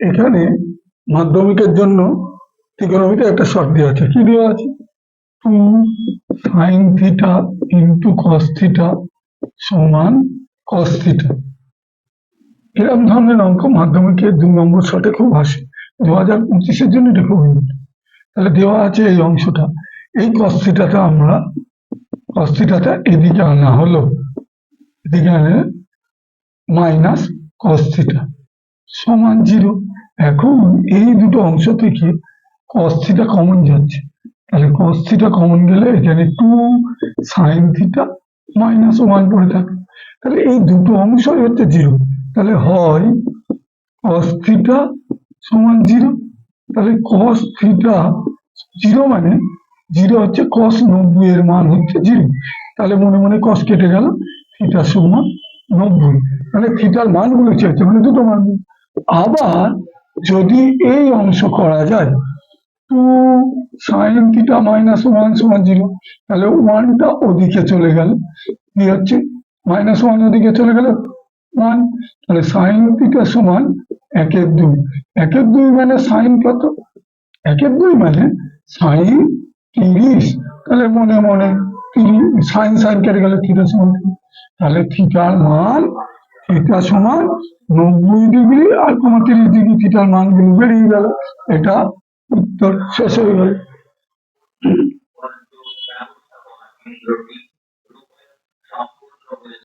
এখানে মাধ্যমিকের জন্য ত্রিকোণমিতি একটা শর্ট দেওয়া আছে। কি দেওয়া আছে? Two sine theta into cos theta সমান কস থিটা। এরকম ধরনের অঙ্ক মাধ্যমিকের দু নম্বর শর্টে খুব আসে। দু হাজার পঁচিশের জন্য এটা খুব তাহলে দেওয়া আছে এই অংশটা। এই কস থিটাটা আমরা, কস থিটাটা এদিকে আনা হলো। এদিকে আনে মাইনাস কস থিটা। সমান জিরো। এখন এই দুটো অংশ থেকে কস থিটা কমন যাচ্ছে। তাহলে কস থিটা কমন গেলে এখানে two sine theta minus one পড়ে থাকে। তাহলে এই দুটো অংশই হচ্ছে জিরো। তাহলে হয় কস থিটা সমান জিরো। তাহলে কস থিটা জিরো মানে জিরো হচ্ছে কস নব্বই এর মান হচ্ছে জিরো। তাহলে মনে মনে কস কেটে গেল থিটা সমান নব্বই। মানে থিটার মানগুলো চেয়েছে মানে দুটো মান। আবার যদি এই অংশ করা যায়, two sine theta minus one সমান জিরো, তাহলে ওয়ানটা ওদিকে চলে গেল। কি হচ্ছে? মাইনাস ওয়ান ওদিকে চলে গেল? ওয়ান। তাহলে সাইন থিটা সমান একের দুই। একের দুই মানে সাইন কত? একের দুই মানে সাইন তিরিশ। তাহলে মনে মনে তিরিশ, সাইন সাইন কেটে গেলে থিটা সমান তাহলে থিটার মান এটা সমান নব্বই ডিগ্রি আর তোমার তিরিশ ডিগ্রি থিটার মানগুলো বেরিয়ে গেল। এটা উত্তর শেষ হয়ে গেল।